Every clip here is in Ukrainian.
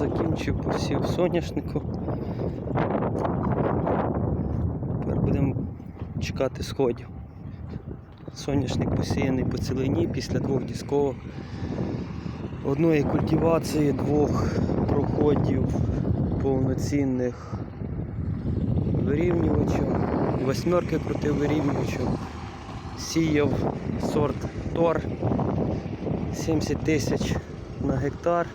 закінчив посів соняшнику. Тепер будемо чекати сходів. Соняшник посіяний по цілині після двох дісковок. Одної культивації, двох проходів повноцінних вирівнювачів. Восьмерки крутив вирівнювачем. Сіяв сорт Тор 70 тисяч на гектар.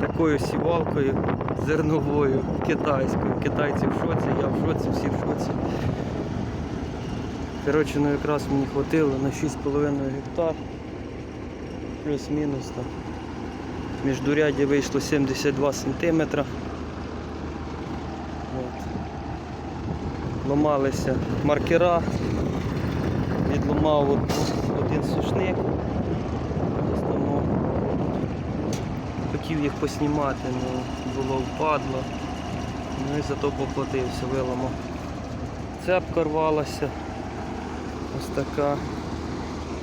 Такою сівалкою зерновою китайською. Китайці в шоці, я в шоці, всі в шоці. Коротше, ну якраз мені хватило на 6,5 гектар. Плюс-мінус там. Міждуряддя вийшло 72 сантиметра. От. Ломалися маркера. Відломав один Хотів їх поснімати, але було впадло. Ну і зато поплатився, виламав. Цепка рвалася. Ось така.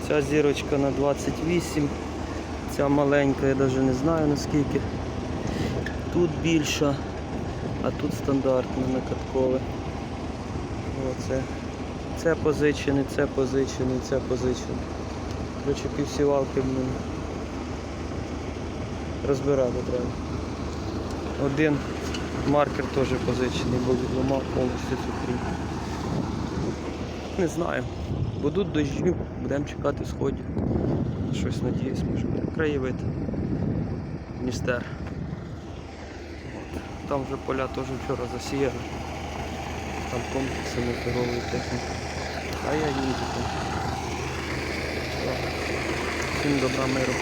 Ця зірочка на 28. Ця маленька, я навіть не знаю наскільки. Тут більша, а тут стандартна накаткове. Оце. Це позичений, це позичений, це позичений. Коротше, півсівалки в мене. Розбирати треба. Один маркер теж позичений, бо відламав повністю хрінь. Не знаю. Будуть дощі, будемо чекати сходів. Щось надіюсь, може буде. Краєвид. Містер. Там вже поля теж вчора засіяли. Там комплексами торгової техніки. А я їду там. Всім добра миру.